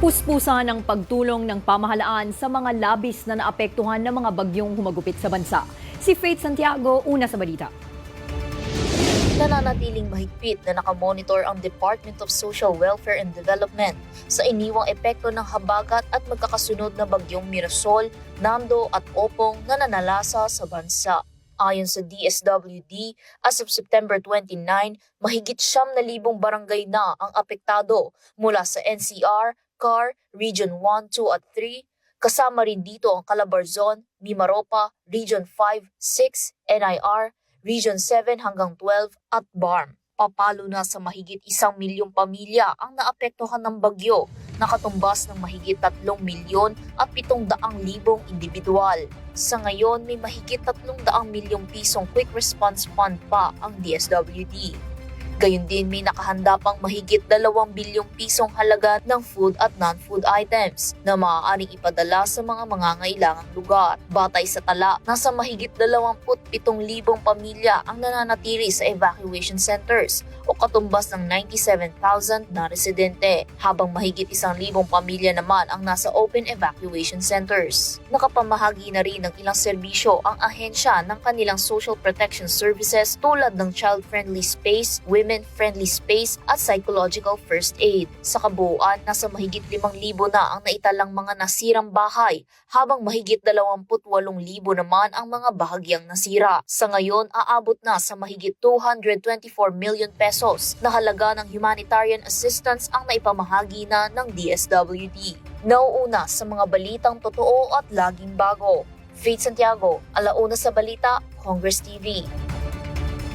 Puspusan ang pagtulong ng pamahalaan sa mga labis na naapektuhan ng mga bagyong humagupit sa bansa. Si Faith Santiago, una sa balita. nananatiling mahigpit na nakamonitor ang Department of Social Welfare and Development sa iniwang epekto ng habagat at magkakasunod na bagyong Mirasol, Nando at Opong na nanalasa sa bansa. Ayon sa DSWD, as of September 29, mahigit siyam na libong barangay na ang apektado mula sa NCR, CAR, Region 1, 2 at 3, kasama rin dito ang Calabarzon, Mimaropa, Region 5, 6, NIR, Region 7 hanggang 12 at BARM. Papalo na sa mahigit isang milyong pamilya ang naapektuhan ng bagyo, nakatumbas ng mahigit 3 milyon at 700 libong individual. Sa ngayon, may mahigit 300 milyong pisong Quick Response Fund pa ang DSWD. Gayun din may nakahanda pang mahigit 2 bilyong pisong halaga ng food at non-food items na maaaring ipadala sa mga mangangailangang lugar. Batay sa tala, nasa mahigit 27,000 pamilya ang nananatili sa evacuation centers o katumbas ng 97,000 na residente, habang mahigit 1,000 pamilya naman ang nasa open evacuation centers. Nakapamahagi na rin ng ilang serbisyo ang ahensya ng kanilang social protection services tulad ng child-friendly space, women-friendly space at psychological first aid. Sa kabuuan, nasa mahigit 5,000 na ang naitalang mga nasirang bahay, habang mahigit 28,000 naman ang mga bahagyang nasira. Sa ngayon, aabot na sa mahigit 224 million pesos na halaga ng humanitarian assistance ang naipamahagi na ng DSWD. Nauuna sa mga balitang totoo at laging bago. Faith Santiago, Alauna sa Balita, Congress TV.